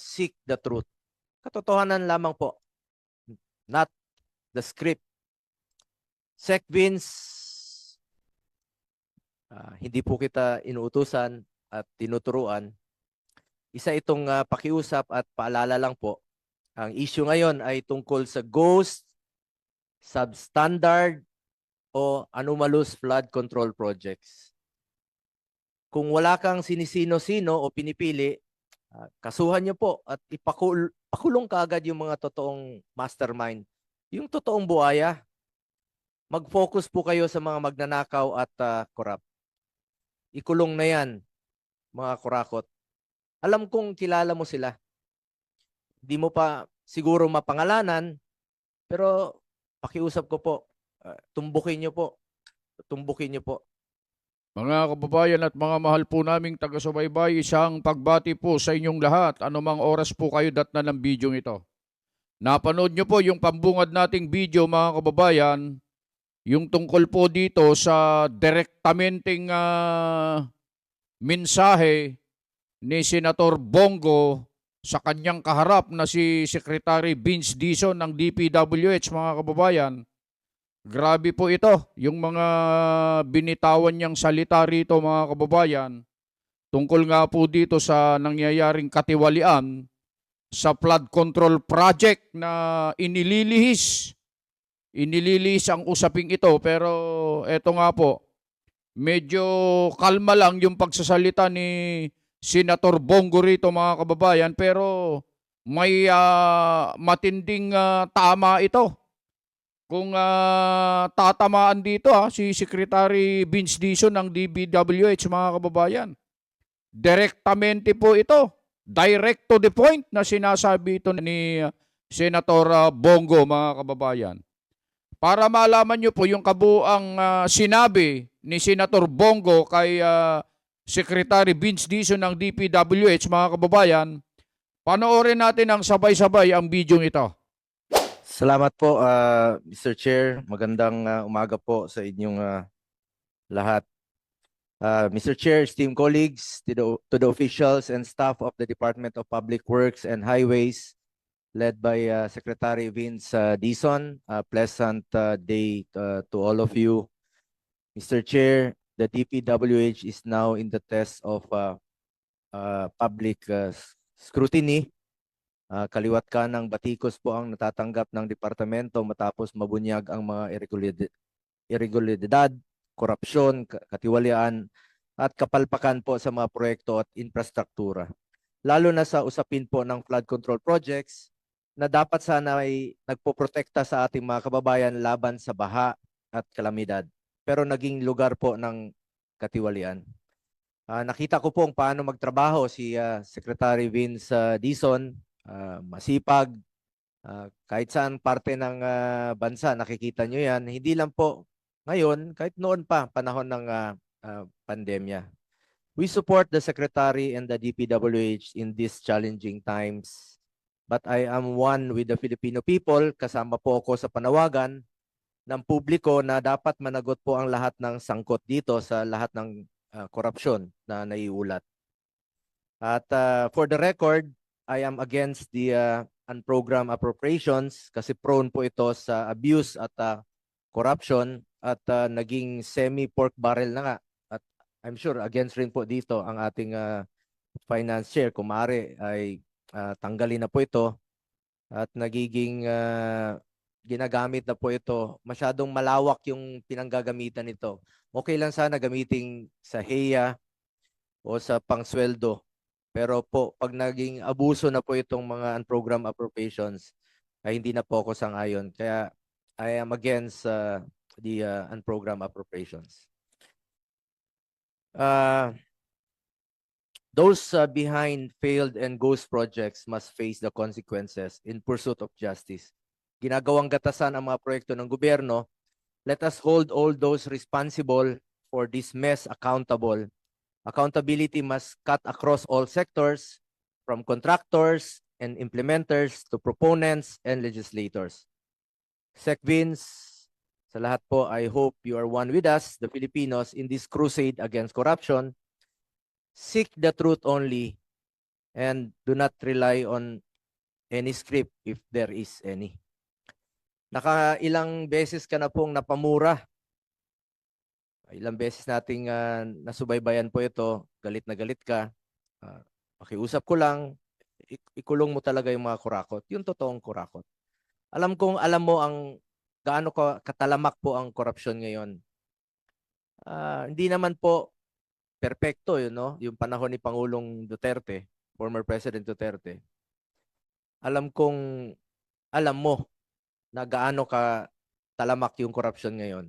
seek the truth. Katotohanan lamang po. Not the script. Sec Vince, ah, hindi po kita inuutusan at tinuturuan. Isa itong ah, pakiusap at paalala lang po. Ang issue ngayon ay tungkol sa ghost, substandard, o anomalous flood control projects. Kung wala kang sinisino-sino o pinipili, ah, kasuhan niyo po at ipakul pakulong kaagad yung mga totoong mastermind. Yung totoong buhaya. Mag-focus po kayo sa mga magnanakaw at ah, corrupt. Ikulong na yan, mga kurakot. Alam kong kilala mo sila. Di mo pa siguro mapangalanan, pero pakiusap ko po, ah, tumbukin niyo po. Tumbukin niyo po. Mga kababayan at mga mahal po naming taga-subaybay, isang pagbati po sa inyong lahat. Anumang oras po kayo dat na ng video ito. Napanood nyo po yung pambungad nating video mga kababayan, yung tungkol po dito sa direktamenting ah, mensahe ni Senator Bongo sa kanyang kaharap na si Secretary Vince Dizon ng DPWH mga kababayan. Grabe po ito, yung mga binitawan niyang salita rito mga kababayan tungkol nga po dito sa nangyayaring katiwalian sa flood control project na inililihis. Inililihis ang usaping ito pero eto nga po, medyo kalma lang yung pagsasalita ni Senator Bongo rito mga kababayan pero may ah, matinding ah, tama ito kung ah, tatamaan dito ha, si Secretary Vince Dizon ng DBWH mga kababayan. Direktamente po ito. Direct to the point na sinasabi ito ni ah, Senator ah, Bongo mga kababayan. Para malaman nyo po yung kabuang ah, sinabi ni Senator Bongo kay ah, Secretary Vince Dizon ng DPWH mga kababayan, panoorin natin ang sabay-sabay ang video ito. Salamat po, ah, Mr. Chair. Magandang ah, umaga po sa inyong ah, lahat. Ah, Mr. Chair, esteemed colleagues, to the, to the officials and staff of the Department of Public Works and Highways, led by ah, Secretary Vince ah, Dizon, a pleasant ah, day ah, to all of you. Mr. Chair, the DPWH is now in the test of ah, ah, public ah, scrutiny. Ah, kaliwat ka ng batikos po ang natatanggap ng departamento matapos mabunyag ang mga irregularidad, korupsyon, ka- katiwalian at kapalpakan po sa mga proyekto at infrastruktura. Lalo na sa usapin po ng flood control projects na dapat sana ay nagpoprotekta sa ating mga kababayan laban sa baha at kalamidad. Pero naging lugar po ng katiwalian. Ah, nakita ko po kung paano magtrabaho si ah, Secretary Vince ah, Dizon ah, masipag, ah, kahit saan parte ng ah, bansa, nakikita nyo yan. Hindi lang po ngayon, kahit noon pa, panahon ng ah, ah, pandemya. We support the Secretary and the DPWH in these challenging times. But I am one with the Filipino people, kasama po ako sa panawagan ng publiko na dapat managot po ang lahat ng sangkot dito sa lahat ng korupsyon na naiulat. At ah, for the record, I am against the uh, unprogrammed appropriations kasi prone po ito sa abuse at uh, corruption at uh, naging semi-pork barrel na nga. At I'm sure against rin po dito ang ating uh, finance chair. Kung ay uh, tanggalin na po ito at nagiging uh, ginagamit na po ito. Masyadong malawak yung pinanggagamitan nito. Okay lang sana gamitin sa HEA o sa pangsweldo. Pero po, pag naging abuso na po itong mga unprogrammed appropriations, ay hindi na po ako sang-ayon. Kaya I am against uh, the uh, unprogrammed appropriations. Uh, those uh, behind failed and ghost projects must face the consequences in pursuit of justice. Ginagawang gatasan ang mga proyekto ng gobyerno. Let us hold all those responsible for this mess accountable Accountability must cut across all sectors, from contractors and implementers to proponents and legislators. SecVins, sa lahat po, I hope you are one with us, the Filipinos, in this crusade against corruption. Seek the truth only and do not rely on any script if there is any. Naka ilang beses ka na pong napamura. Ilang beses nating ah, nasubaybayan po ito, galit na galit ka. Ah, pakiusap ko lang, ik- ikulong mo talaga yung mga kurakot, yung totoong kurakot. Alam kong alam mo ang gaano ka katalamak po ang korupsyon ngayon. Ah, hindi naman po perpekto yun, no? Yung panahon ni Pangulong Duterte, former President Duterte. Alam kong alam mo na gaano ka talamak yung korupsyon ngayon.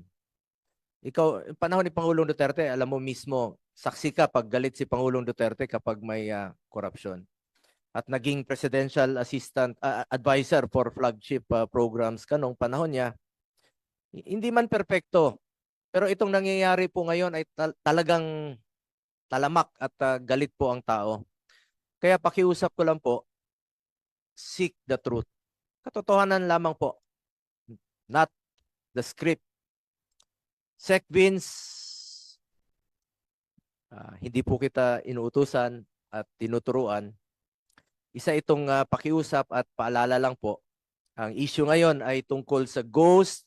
Ikaw, panahon ni Pangulong Duterte, alam mo mismo, saksi ka pag galit si Pangulong Duterte kapag may ah, korupsyon. At naging presidential assistant ah, advisor for flagship ah, programs ka nung panahon niya. Hindi man perpekto, pero itong nangyayari po ngayon ay tal- talagang talamak at ah, galit po ang tao. Kaya pakiusap ko lang po, seek the truth. Katotohanan lamang po, not the script. Sec Vince, ah, hindi po kita inuutusan at tinuturuan. Isa itong ah, pakiusap at paalala lang po. Ang issue ngayon ay tungkol sa ghost,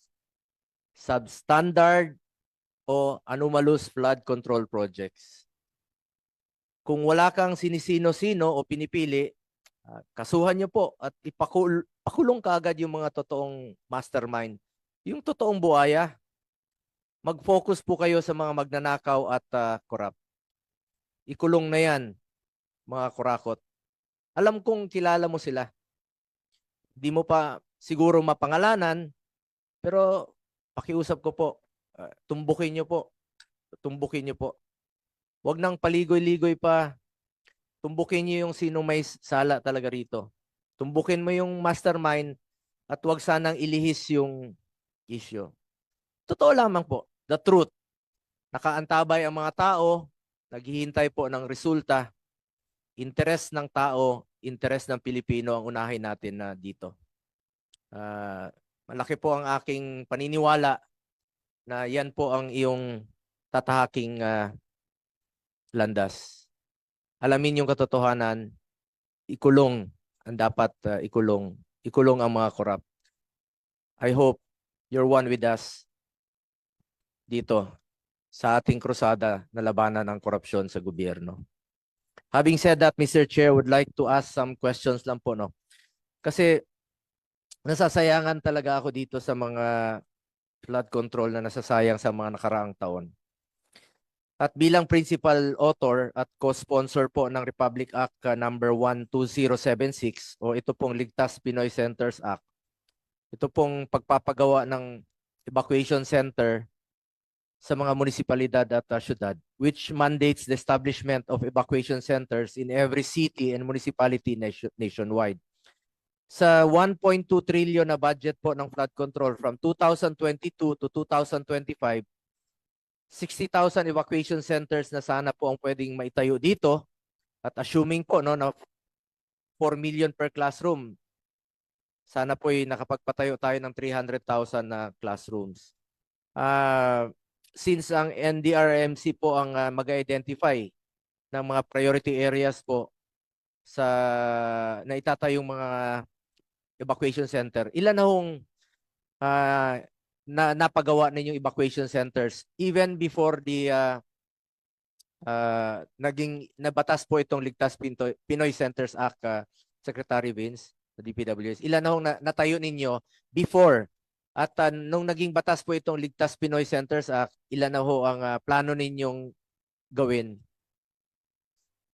substandard, o anomalous flood control projects. Kung wala kang sinisino-sino o pinipili, ah, kasuhan niyo po at ipakul pakulong kaagad yung mga totoong mastermind. Yung totoong buhaya. Mag-focus po kayo sa mga magnanakaw at ah, corrupt. Ikulong na yan, mga kurakot. Alam kong kilala mo sila. Di mo pa siguro mapangalanan, pero pakiusap ko po, ah, tumbukin niyo po. Tumbukin niyo po. Huwag nang paligoy-ligoy pa. Tumbukin niyo yung sino may sala talaga rito. Tumbukin mo yung mastermind at huwag sanang ilihis yung issue. Totoo lamang po, the truth. Nakaantabay ang mga tao, naghihintay po ng resulta. Interes ng tao, interes ng Pilipino ang unahin natin na dito. Ah, malaki po ang aking paniniwala na yan po ang iyong tatahaking ah, landas. Alamin yung katotohanan, ikulong ang dapat ah, ikulong. Ikulong ang mga corrupt. I hope you're one with us dito sa ating krusada na labanan ng korupsyon sa gobyerno. Having said that, Mr. Chair, would like to ask some questions lang po, no? Kasi nasasayangan talaga ako dito sa mga flood control na nasasayang sa mga nakaraang taon. At bilang principal author at co-sponsor po ng Republic Act uh, number 12076 o ito pong Ligtas Pinoy Centers Act. Ito pong pagpapagawa ng evacuation center sa mga munisipalidad at uh, syudad which mandates the establishment of evacuation centers in every city and municipality nation- nationwide. Sa 1.2 trillion na budget po ng flood control from 2022 to 2025, 60,000 evacuation centers na sana po ang pwedeng maitayo dito at assuming po no na 4 million per classroom sana po ay nakapagpatayo tayo ng 300,000 na classrooms. Ah, since ang NDRMC po ang ah, mag-identify ng mga priority areas po sa na itatayong mga evacuation center, ilan na hong ah, na napagawa ninyong evacuation centers even before the ah, ah, naging nabatas po itong Ligtas Pinto- Pinoy Centers Act ah, Secretary Vince sa DPWS. Ilan na hong na- natayo ninyo before at ah, nung naging batas po itong Ligtas Pinoy Centers Act, ilan na ho ang ah, plano ninyong gawin?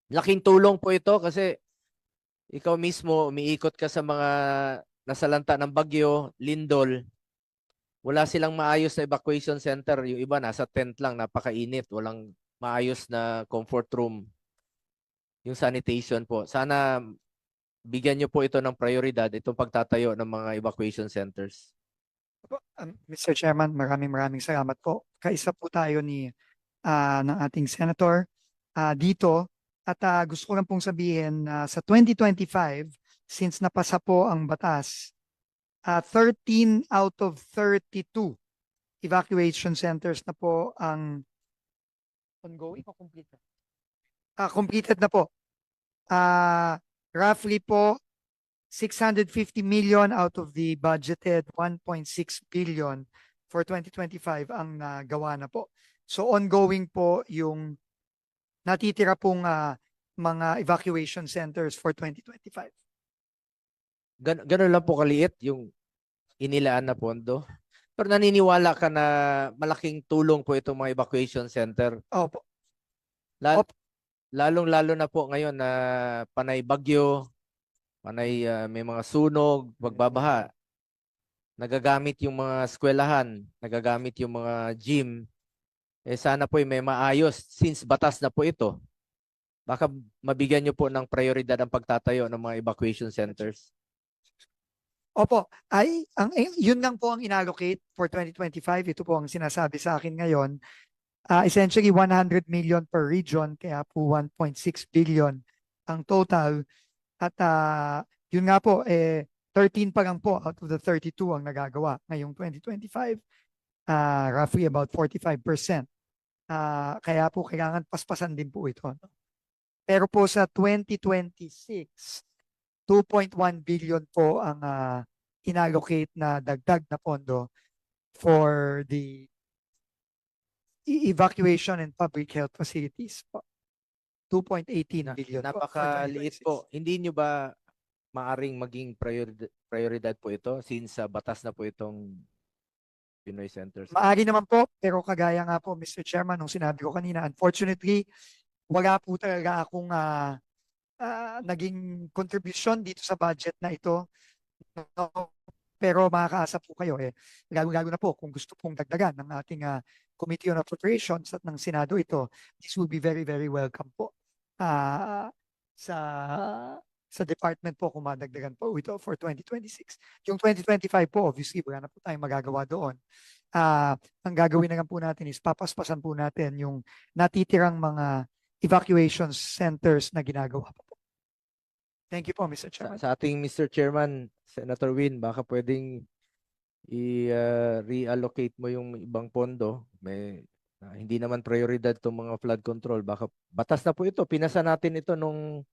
Laking tulong po ito kasi ikaw mismo umiikot ka sa mga nasalanta ng bagyo, lindol. Wala silang maayos na evacuation center. Yung iba nasa tent lang, napakainit. Walang maayos na comfort room. Yung sanitation po. Sana bigyan niyo po ito ng prioridad, itong pagtatayo ng mga evacuation centers. Um, Mr. Chairman, maraming maraming salamat po. Kaisa po tayo ni ah, ng ating senator ah, dito at ah, gusto ko lang pong sabihin na sa 2025 since napasa po ang batas ah, 13 out of 32 evacuation centers na po ang ongoing o complete na? Ah, completed na po. Ah, roughly po 650 million out of the budgeted 1.6 billion for 2025 ang nagawa na po. So ongoing po yung natitira pong ah, mga evacuation centers for 2025. Gan ganun lang po kaliit yung inilaan na pondo. Pero naniniwala ka na malaking tulong po itong mga evacuation center. Opo. Lal- Opo. Lalong-lalo na po ngayon na panay bagyo, panay ah, may mga sunog, pagbabaha. Nagagamit yung mga eskwelahan, nagagamit yung mga gym. Eh sana po may maayos since batas na po ito. Baka mabigyan niyo po ng prioridad ang pagtatayo ng mga evacuation centers. Opo, ay ang eh, yun lang po ang inallocate for 2025. Ito po ang sinasabi sa akin ngayon. Ah, essentially 100 million per region kaya po 1.6 billion ang total. At ah, yun nga po eh 13 pa lang po out of the 32 ang nagagawa ngayong 2025. Ah, roughly about 45%. Ah, kaya po kailangan paspasan din po ito. no? Pero po sa 2026 2.1 billion po ang ah, inallocate na dagdag na pondo for the evacuation and public health facilities po. 2.18 Na- billion Napakaliit 2026. po. Hindi nyo ba maaring maging prioridad, prioridad po ito since sa batas na po itong Pinoy Centers? Maari naman po, pero kagaya nga po, Mr. Chairman, nung sinabi ko kanina, unfortunately, wala po talaga akong ah, ah, naging contribution dito sa budget na ito. No? Pero makakaasa po kayo eh, lalo-lalo na po kung gusto pong dagdagan ng ating ah, Committee on Appropriations at ng Senado ito, this will be very, very welcome po. Ah, sa sa department po kung madagdagan po ito for 2026. Yung 2025 po, obviously, wala na po tayong magagawa doon ah ang gagawin na lang po natin is papaspasan po natin yung natitirang mga evacuation centers na ginagawa po. Thank you po, Mr. Sa, Chairman. sa ating Mr. Chairman, Senator Win, baka pwedeng i-reallocate mo yung ibang pondo. May ah, hindi naman prioridad itong mga flood control. Baka batas na po ito. Pinasa natin ito nung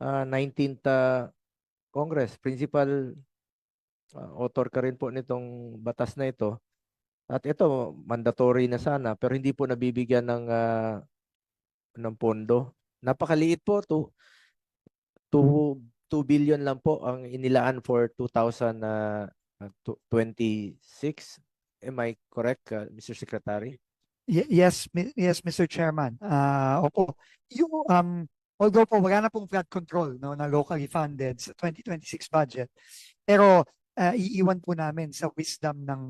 ah, 19th ah, Congress. Principal ah, author ka rin po nitong batas na ito. At ito, mandatory na sana, pero hindi po nabibigyan ng ah, ng pondo. Napakaliit po, to 2 2 billion lang po ang inilaan for 2026. Am I correct, uh, Mr. Secretary? Ye- Yes, yes, Mr. Chairman. Ah, opo. Yung um although po wala na pong flood control no na locally funded sa 2026 budget. Pero ah, iiwan po namin sa wisdom ng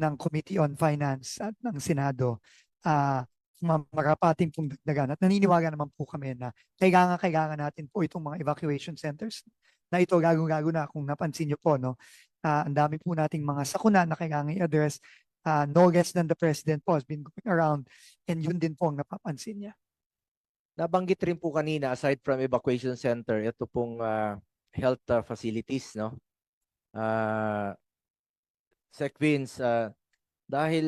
ng Committee on Finance at ng Senado ah ma- marapating pong dagdagan at naniniwala naman po kami na kailangan kailangan natin po itong mga evacuation centers na ito gago-gago na kung napansin niyo po no ah, ang dami po nating mga sakuna na kailangan i-address uh, no less than the president po has been going around and yun din po ang napapansin niya. Nabanggit rin po kanina, aside from evacuation center, ito pong ah, health ah, facilities, no? Uh, Sec Vince, ah, dahil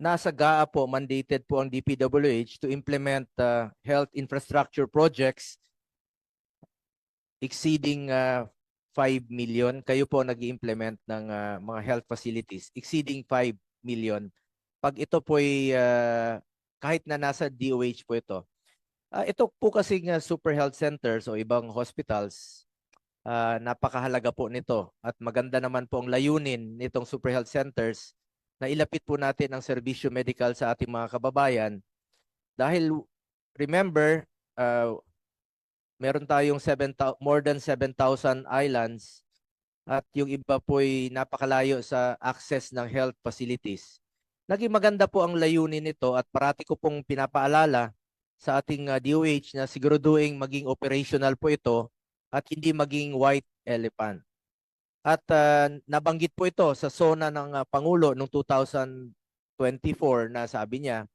nasa GAA po, mandated po ang DPWH to implement ah, health infrastructure projects exceeding ah, 5 million. Kayo po nag implement ng ah, mga health facilities exceeding 5 million. Pag ito po ay ah, kahit na nasa DOH po ito, Ah, ito po kasi nga super health centers o ibang hospitals, ah, napakahalaga po nito at maganda naman po ang layunin nitong super health centers na ilapit po natin ang serbisyo medical sa ating mga kababayan. Dahil remember, ah, meron tayong 7,000 more than 7,000 islands at yung iba po ay napakalayo sa access ng health facilities. Naging maganda po ang layunin nito at parati ko pong pinapaalala sa ating uh, DOH na siguraduhin maging operational po ito at hindi maging white elephant. At uh, nabanggit po ito sa SONA ng uh, Pangulo noong 2024 na sabi niya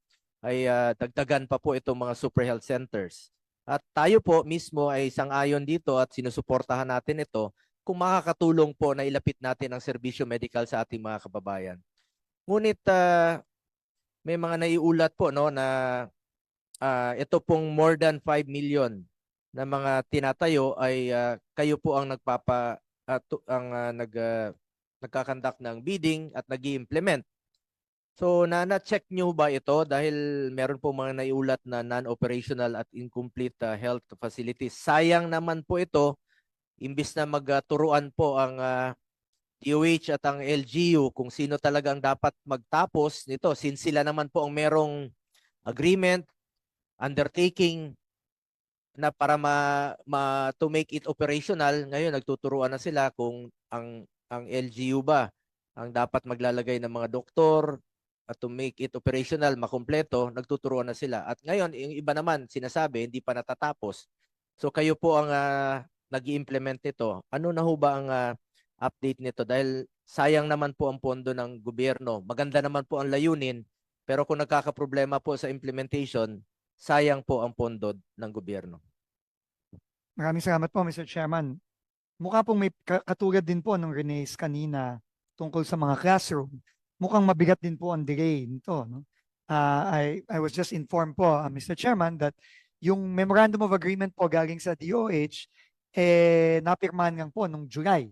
ay uh, dagdagan pa po itong mga super health centers. At tayo po mismo ay sang-ayon dito at sinusuportahan natin ito kung makakatulong po na ilapit natin ang serbisyo medical sa ating mga kababayan. Ngunit uh, may mga naiulat po no na Ah, ito pong more than 5 million na mga tinatayo ay ah, kayo po ang nagpapa ah, tu- ang ah, nag ah, nagkakandak ng bidding at nag implement So na na-check nyo ba ito dahil meron po mga naiulat na non-operational at incomplete ah, health facilities. Sayang naman po ito imbis na magturuan po ang ah, DOH at ang LGU kung sino talagang dapat magtapos nito since sila naman po ang merong agreement, undertaking na para ma, ma to make it operational ngayon nagtuturuan na sila kung ang ang LGU ba ang dapat maglalagay ng mga doktor at to make it operational makumpleto nagtuturuan na sila at ngayon yung iba naman sinasabi hindi pa natatapos so kayo po ang uh, nag-implement nito ano na ho ba ang ah, update nito dahil sayang naman po ang pondo ng gobyerno maganda naman po ang layunin pero kung nagkakaproblema po sa implementation sayang po ang pondo ng gobyerno. Maraming salamat po, Mr. Chairman. Mukha pong may ka- katulad din po ng Rene's kanina tungkol sa mga classroom. Mukhang mabigat din po ang delay nito. No? Ah, I, I was just informed po, ah, Mr. Chairman, that yung Memorandum of Agreement po galing sa DOH, eh, napirmahan lang po nung July.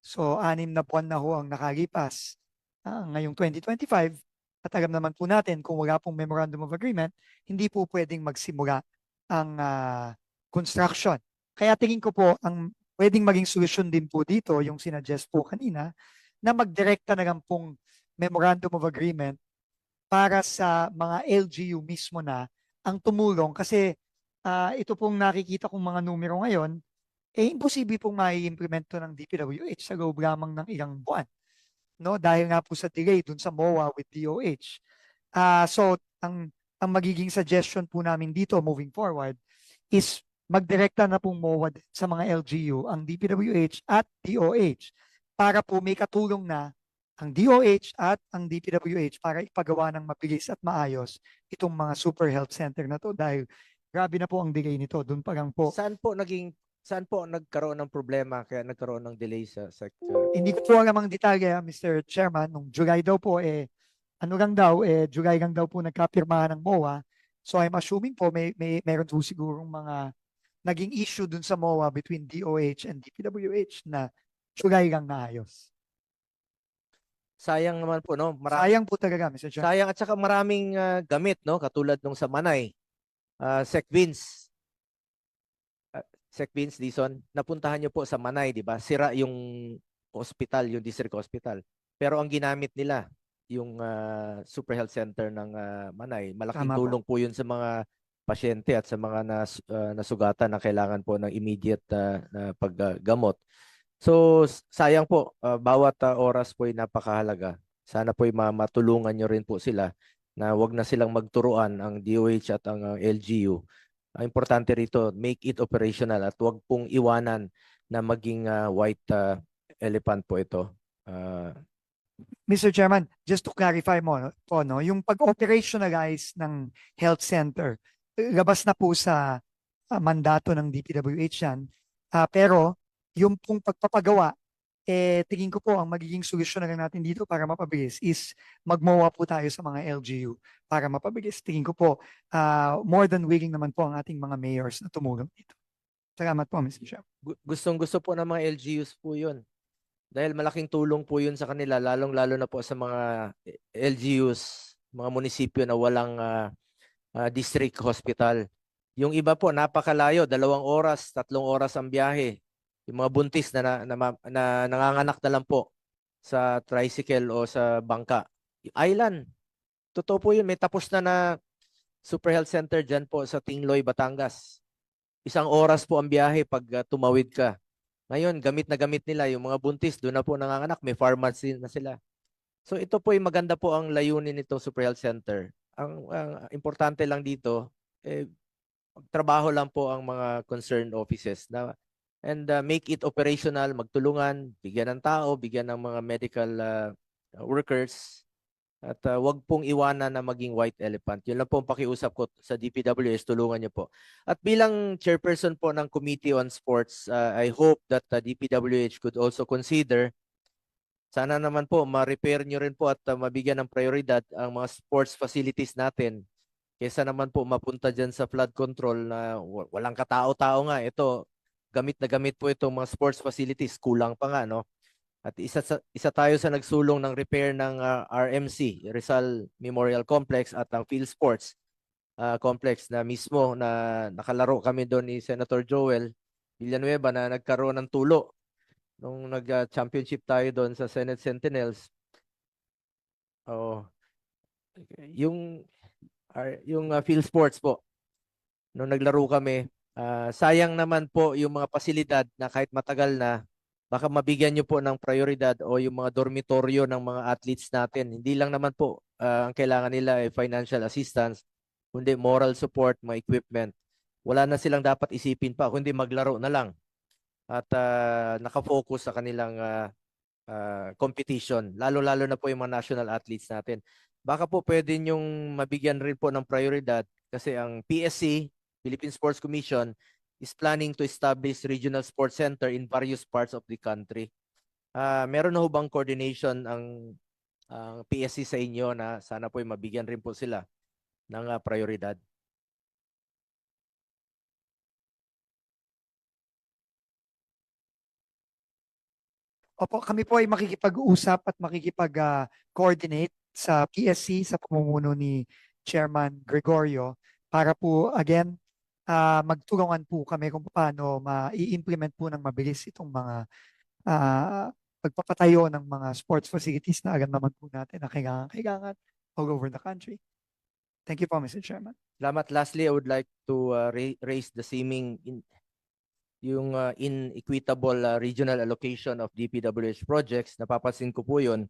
So, anim na buwan na ho ang nakalipas. Ah, ngayong 2025, at alam naman po natin kung wala pong Memorandum of Agreement, hindi po pwedeng magsimula ang ah, construction. Kaya tingin ko po ang pwedeng maging solusyon din po dito yung sinuggest po kanina na magdirekta na lang pong Memorandum of Agreement para sa mga LGU mismo na ang tumulong kasi ah, ito pong nakikita kong mga numero ngayon eh imposible pong mai-implement ng DPWH sa loob lamang ng ilang buwan no dahil nga po sa delay dun sa MOA with DOH. Ah so ang ang magiging suggestion po namin dito moving forward is magdirekta na pong MOA sa mga LGU ang DPWH at DOH para po may katulong na ang DOH at ang DPWH para ipagawa ng mabilis at maayos itong mga super health center na to dahil grabe na po ang delay nito doon pa lang po Saan po naging saan po nagkaroon ng problema kaya nagkaroon ng delay sa sector? hindi ko po alam ang detalye, ah, Mr. Chairman. Nung July daw po, eh, ano lang daw, eh, July lang daw po nagkapirmahan ng MOA. So I'm assuming po may, may meron po sigurong mga naging issue dun sa MOA between DOH and DPWH na July lang naayos. Sayang naman po no. Marami, Sayang po talaga, Mr. Chairman. sayang at saka maraming ah, gamit no katulad nung sa Manay. Uh, Sec Vince. Ah, Sec Vince Dison, napuntahan niyo po sa Manay, di ba? Sira yung hospital, yung district hospital. Pero ang ginamit nila yung ah, Super Health Center ng ah, Manay. Malaking Tama po. tulong po yun sa mga pasyente at sa mga nas, ah, nasugatan na kailangan po ng immediate ah, na paggamot. So sayang po ah, bawat ah, oras po ay napakahalaga. Sana po ay ma- matulungan nyo rin po sila na wag na silang magturuan ang DOH at ang ah, LGU. Ang importante rito, make it operational at wag pong iwanan na maging ah, white ah, elephant po ito. Ah, Mr. Chairman, just to clarify mo no, po, no, yung pag-operationalize ng health center, labas na po sa ah, mandato ng DPWH yan. Ah, pero yung pong pagpapagawa, eh, tingin ko po ang magiging solusyon na lang natin dito para mapabilis is magmawa po tayo sa mga LGU para mapabilis. Tingin ko po, ah, more than willing naman po ang ating mga mayors na tumulong dito. Salamat po. Chairman. gu- gustong gusto po ng mga LGUs po yun. Dahil malaking tulong po yun sa kanila, lalong-lalo na po sa mga eh, LGUs, mga munisipyo na walang ah, ah, district hospital. Yung iba po, napakalayo, dalawang oras, tatlong oras ang biyahe. Yung mga buntis na, na, na, na nanganganak na lang po sa tricycle o sa bangka. Island. Totoo po yun, may tapos na na Super Health Center dyan po sa Tingloy, Batangas. Isang oras po ang biyahe pag ah, tumawid ka. Ngayon, gamit na gamit nila yung mga buntis, doon na po nanganganak, may pharmacy na sila. So ito po ay maganda po ang layunin nito Super Health Center. Ang, ang importante lang dito, eh, trabaho lang po ang mga concerned offices na and uh, make it operational, magtulungan, bigyan ng tao, bigyan ng mga medical uh, workers at uh, wag pong iwanan na maging white elephant. Yun lang po pakiusap ko sa DPWS, tulungan niyo po. At bilang chairperson po ng Committee on Sports, uh, I hope that the DPWH could also consider sana naman po ma-repair nyo rin po at uh, mabigyan ng prioridad ang mga sports facilities natin Kesa naman po mapunta dyan sa flood control na wa- walang katao-tao nga. Ito, gamit na gamit po itong mga sports facilities. Kulang pa nga, no? At isa, sa, isa tayo sa nagsulong ng repair ng ah, RMC, Rizal Memorial Complex at ang Field Sports ah, Complex na mismo na nakalaro kami doon ni Senator Joel Villanueva na nagkaroon ng tulo nung nag-championship tayo doon sa Senate Sentinels. Oh, yung ar- yung ah, field sports po nung naglaro kami, ah, sayang naman po yung mga pasilidad na kahit matagal na baka mabigyan niyo po ng prioridad o yung mga dormitoryo ng mga athletes natin. Hindi lang naman po ah, ang kailangan nila ay financial assistance, kundi moral support, mga equipment. Wala na silang dapat isipin pa, kundi maglaro na lang. At ah, nakafocus sa kanilang ah, ah, competition, lalo-lalo na po yung mga national athletes natin. Baka po pwede yung mabigyan rin po ng prioridad kasi ang PSC, Philippine Sports Commission, is planning to establish regional sports center in various parts of the country. Ah, meron na ho bang coordination ang ang PSC sa inyo na sana po ay mabigyan rin po sila ng ah, prioridad? Opo, kami po ay makikipag-usap at makikipag-coordinate sa PSC sa pamumuno ni Chairman Gregorio para po again ah, magtulungan po kami kung paano ma-implement po ng mabilis itong mga ah, pagpapatayo ng mga sports facilities na agad naman po natin na kailangan, kailangan all over the country. Thank you po, Mr. Chairman. Salamat. Lastly, I would like to uh, ra- raise the seeming in yung uh, inequitable uh, regional allocation of DPWH projects. Napapansin ko po 'yon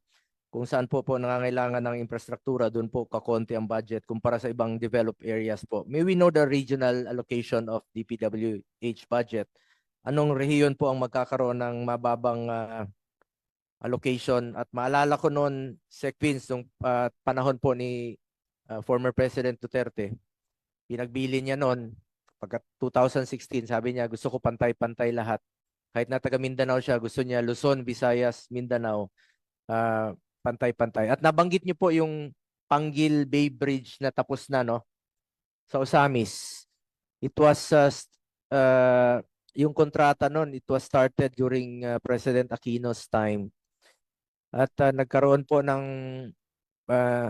kung saan po po nangangailangan ng infrastruktura, doon po kakonti ang budget kumpara sa ibang developed areas po. May we know the regional allocation of DPWH budget? Anong rehiyon po ang magkakaroon ng mababang uh, allocation? At maalala ko noon, Sec Vince, nung uh, panahon po ni uh, former President Duterte, pinagbili niya noon, pagka 2016, sabi niya, gusto ko pantay-pantay lahat. Kahit na taga Mindanao siya, gusto niya Luzon, Visayas, Mindanao, ah, pantay-pantay. At nabanggit niyo po yung Panggil Bay Bridge na tapos na, no? Sa Osamis. It was, uh, uh, yung kontrata noon, it was started during uh, President Aquino's time. At uh, nagkaroon po ng uh,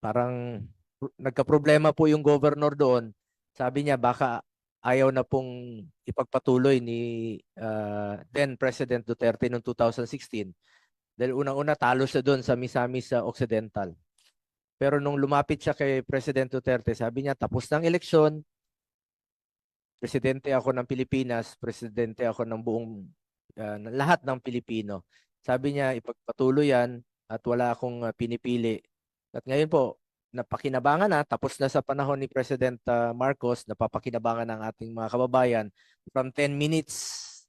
parang pro- nagka-problema po yung governor doon. Sabi niya baka ayaw na pong ipagpatuloy ni uh, then President Duterte noong 2016. Dahil unang-una talo siya doon sa Misamis sa Occidental. Pero nung lumapit siya kay President Duterte, sabi niya tapos ng eleksyon, presidente ako ng Pilipinas, presidente ako ng buong uh, lahat ng Pilipino. Sabi niya ipagpatuloy yan at wala akong uh, pinipili. At ngayon po, napakinabangan na, tapos na sa panahon ni President uh, Marcos, napapakinabangan ng ating mga kababayan from 10 minutes,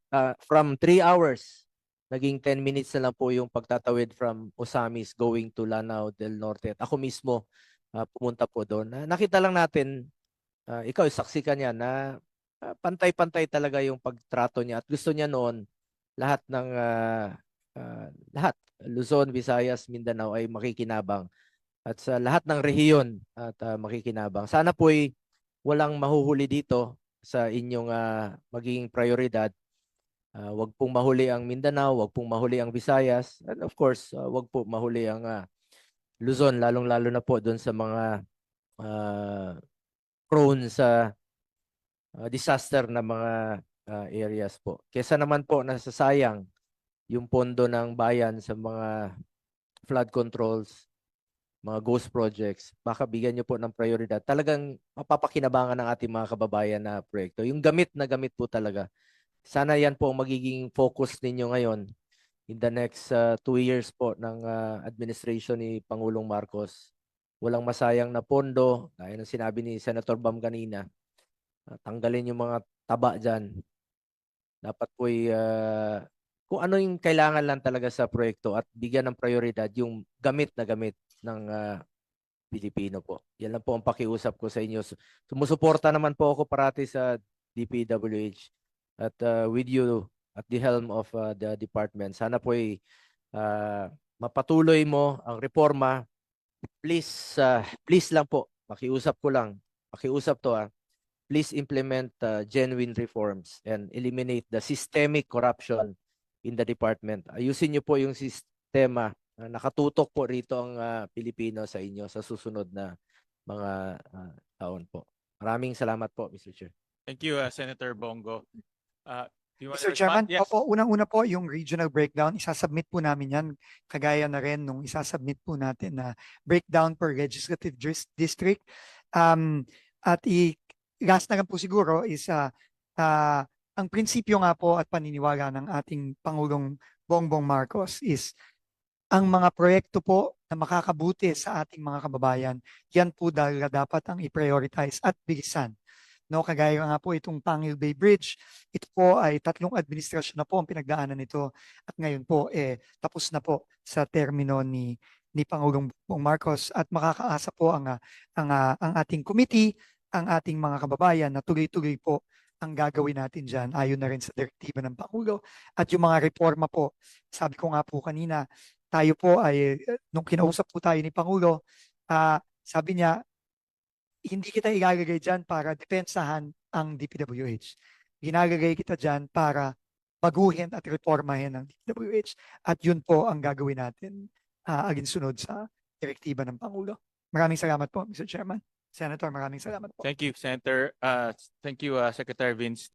uh, from 3 hours, naging 10 minutes na lang po yung pagtatawid from Osamis going to Lanao del Norte. At ako mismo uh, pumunta po doon. Na- nakita lang natin, uh, ikaw saksi ka niya na uh, pantay-pantay talaga yung pagtrato niya at gusto niya noon lahat ng uh, uh, lahat Luzon, Visayas, Mindanao ay makikinabang at sa lahat ng rehiyon at ah, makikinabang. Sana po'y walang mahuhuli dito sa inyong ah, magiging prioridad. Ah, wag pong mahuli ang Mindanao, wag pong mahuli ang Visayas, and of course, ah, wag po mahuli ang ah, Luzon, lalong-lalo na po doon sa mga ah, prone sa ah, disaster na mga ah, areas po. Kesa naman po nasasayang yung pondo ng bayan sa mga flood controls, mga ghost projects, baka bigyan niyo po ng prioridad. Talagang mapapakinabangan ng ating mga kababayan na proyekto. Yung gamit na gamit po talaga. Sana yan po ang magiging focus ninyo ngayon in the next uh, two years po ng uh, administration ni Pangulong Marcos. Walang masayang na pondo, gaya ng sinabi ni Senator Bam kanina. Uh, tanggalin yung mga taba dyan. Dapat po'y uh, kung ano yung kailangan lang talaga sa proyekto at bigyan ng prioridad yung gamit na gamit ng ah, Pilipino po. Yan lang po ang pakiusap ko sa inyo. Su- Sumusuporta naman po ako parati sa DPWH at ah, with you at the helm of ah, the department. Sana po ay ah, mapatuloy mo ang reforma. Please, ah, please lang po, makiusap ko lang pakiusap to ah, please implement uh, genuine reforms and eliminate the systemic corruption in the department. Ayusin niyo po yung sistema. Uh, nakatutok po rito ang ah, Pilipino sa inyo sa susunod na mga ah, taon po. Maraming salamat po, Mr. Chair. Thank you, uh, Senator Bongo. Uh, want Mr. Chairman, Yes. opo, unang-una po yung regional breakdown, isasubmit po namin yan, kagaya na rin nung isasubmit po natin na breakdown per legislative dis- district. Um, at i last na lang po siguro is ah, ah, ang prinsipyo nga po at paniniwala ng ating Pangulong Bongbong Marcos is ang mga proyekto po na makakabuti sa ating mga kababayan, yan po dahil dapat ang i-prioritize at bilisan. No, kagaya nga po itong Pangil Bay Bridge, ito po ay tatlong administrasyon na po ang pinagdaanan nito at ngayon po eh tapos na po sa termino ni ni Pangulong Bongbong Marcos at makakaasa po ang ang ang ating committee, ang ating mga kababayan na tuloy-tuloy po ang gagawin natin diyan ayon na rin sa direktiba ng Pangulo at yung mga reforma po. Sabi ko nga po kanina, tayo po ay eh, nung kinausap po tayo ni Pangulo, ah, sabi niya hindi kita ilalagay dyan para depensahan ang DPWH. Ginagagay kita dyan para baguhin at reformahin ang DPWH. At yun po ang gagawin natin uh, aginsunod sa direktiba ng Pangulo. Maraming salamat po, Mr. Chairman. Senator, maraming salamat po. Thank you, Senator. Uh, thank you, uh, Secretary Vince.